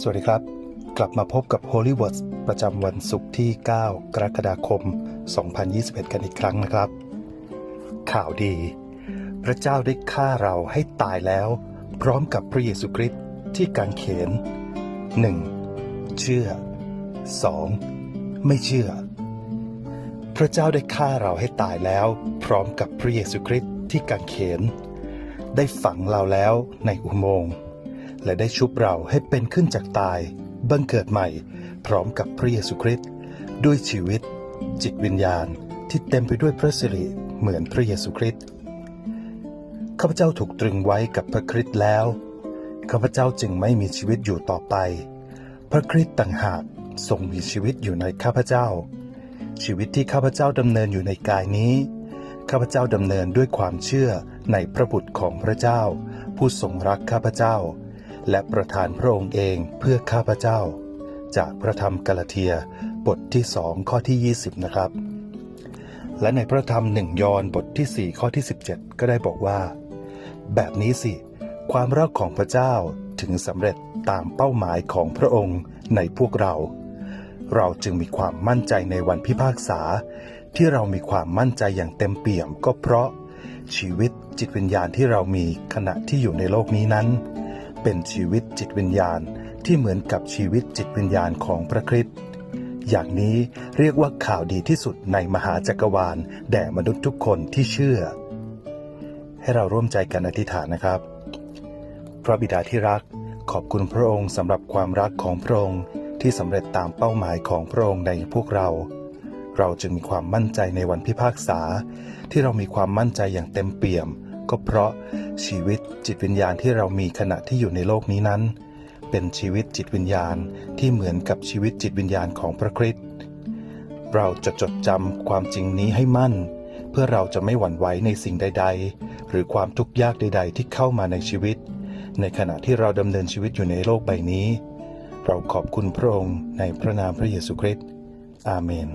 สวัสดีครับ กลับมาพบกับ Holy Words ประจำวันศุกร์ที่ 9 กรกฎาคม 2021 กันอีกครั้งนะครับ ข่าวดี พระเจ้าได้ฆ่าเราให้ตายแล้ว พร้อมกับพระเยซูคริสต์ที่กางเขน 1. เชื่อ 2. ไม่เชื่อ พระเจ้าได้ฆ่าเราให้ตายแล้ว พร้อมกับพระเยซูคริสต์ที่กางเขน ได้ฝังเราแล้วในอุโมงค์ และได้ชุบเราให้เป็นขึ้นจากตาย บังเกิดใหม่ พร้อมกับพระเยซูคริสต์ด้วยชีวิต จิตวิญญาณที่เต็มไปด้วยพระสิริเหมือนพระเยซูคริสต์ข้าพเจ้าถูกตรึงไว้กับพระคริสต์แล้วข้าพเจ้าจึงไม่มีชีวิตอยู่ต่อไป พระคริสต์ต่างหากทรงมีชีวิตอยู่ในข้าพเจ้า ชีวิตที่ข้าพเจ้าดำเนินอยู่ในกายนี้ข้าพเจ้าดำเนินด้วยความเชื่อในพระบุตรของพระเจ้า ผู้ทรงรักข้าพเจ้า และประทานพระองค์เองเพื่อข้าพเจ้า จากพระธรรมกาลาเทียบทที่สองข้อที่ 20 นะครับ และในพระธรรมหนึ่งยอห์นบทที่ 4 ข้อที่ 17 ก็ได้บอกว่า แบบนี้สิ ความรักของพระเจ้าถึงสำเร็จตามเป้าหมายของพระองค์ในพวกเรา เราจึงมีความมั่นใจในวันพิพากษา ที่เรามีความมั่นใจอย่างเต็มเปี่ยมก็เพราะชีวิตจิตวิญญาณที่เรามีขณะที่อยู่ในโลกนี้นั้น เป็นชีวิตจิตวิญญาณที่เหมือนกับชีวิตจิตวิญญาณของพระคริสต์อย่างนี้เรียกว่าข่าวดีที่สุดในมหาจักรวาล แด่มนุษย์ทุกคนที่เชื่อ ให้เราร่วมใจกันอธิษฐานนะครับ พระบิดาที่รัก ขอบคุณพระองค์สำหรับความรักของพระองค์ที่สำเร็จตามเป้าหมายของพระองค์ในพวกเรา เราจึงมีความมั่นใจในวันพิพากษา ที่เรามีความมั่นใจอย่างเต็มเปี่ยม ก็เพราะชีวิตจิตวิญญาณที่เรามีขณะที่อยู่ในโลกนี้นั้น เป็นชีวิตจิตวิญญาณที่เหมือนกับชีวิตจิตวิญญาณของพระคริสต์เราจะจดจำความจริงนี้ให้มั่น เพื่อเราจะไม่หวั่นไหวในสิ่งใด ๆ หรือความทุกข์ยากใด ๆ ที่เข้ามาในชีวิต ในขณะที่เราดำเนินชีวิตอยู่ในโลกใบนี้ เราขอบคุณพระองค์ในพระนามพระเยซูคริสต์อาเมน